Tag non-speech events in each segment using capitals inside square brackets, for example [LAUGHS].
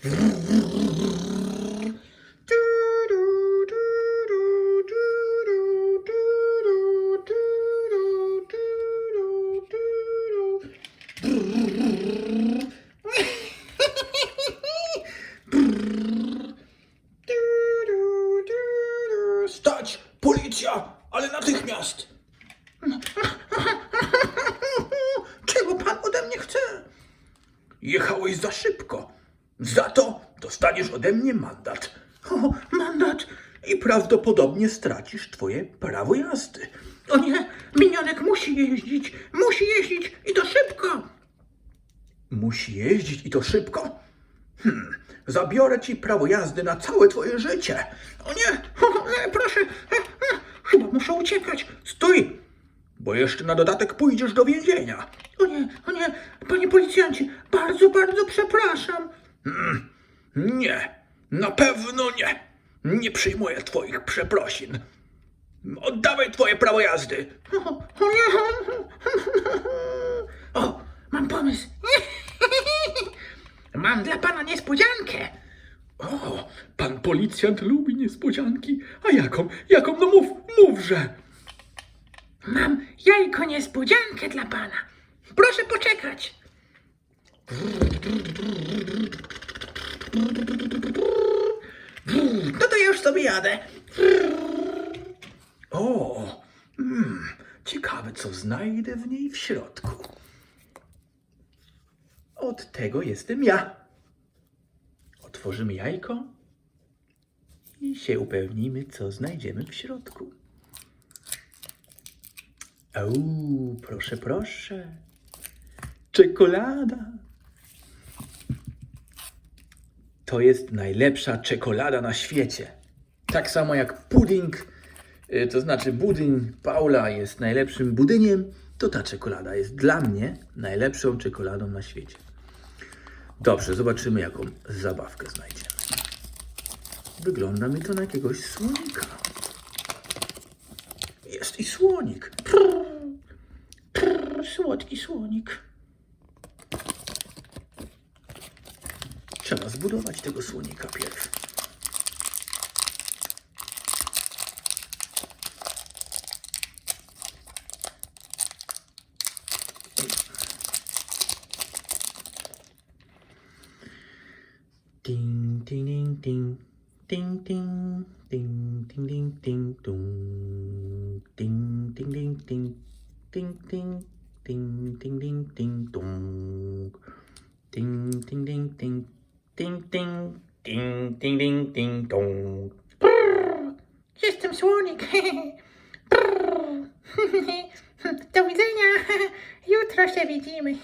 Stać! Policja! Ale natychmiast! Czego pan ode mnie chce? Jechałeś za szybko. Za to dostaniesz ode mnie mandat. O, mandat! I prawdopodobnie stracisz twoje prawo jazdy. O nie, minionek musi jeździć, musi jeździć i to szybko. Musi jeździć i to szybko? Hmm, zabiorę ci prawo jazdy na całe twoje życie. O nie, nie proszę, e, e, chyba muszę uciekać. Stój, bo jeszcze na dodatek pójdziesz do więzienia. O nie, o nie, panie policjancie, bardzo, bardzo przepraszam. Mm, nie, na pewno nie. Nie przyjmuję twoich przeprosin. Oddawaj twoje prawo jazdy. O, mam pomysł. [LAUGHS] Mam dla pana niespodziankę. O, pan policjant lubi niespodzianki. A jaką? Jaką? No mów, mówże. Mam jajko niespodziankę dla pana. Proszę poczekać. No to ja już sobie jadę. O, mm, ciekawe, co znajdę w niej w środku. Od tego jestem ja. Otworzymy jajko i się upewnimy, co znajdziemy w środku. O, proszę, proszę. Czekolada. To jest najlepsza czekolada na świecie. Tak samo jak pudding, y, to znaczy budyń Paula jest najlepszym budyniem, to ta czekolada jest dla mnie najlepszą czekoladą na świecie. Dobrze, zobaczymy jaką zabawkę znajdziemy. Wygląda mi to na jakiegoś słonika. Jest i słonik. Prr, prr, słodki słonik. Trzeba zbudować tego słonika pierw. Ding, ding, ding, ding. Ding, ding, ding, ding, ding, ding, dong. Ding, ding, ding, ding. Ding, ding, ding, ding, ding, ding, dong. Ding, ding, ding, ding. Ding, ding, ding, ding, ding, ding, dong. Brrr, Jestem słonik. [LAUGHS] Brrr. [LAUGHS] Do widzenia. [LAUGHS] Jutro się widzimy.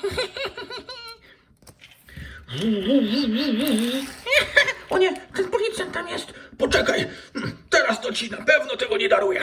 O nie, ten policjant tam jest. Poczekaj, teraz to ci na pewno tego nie daruję.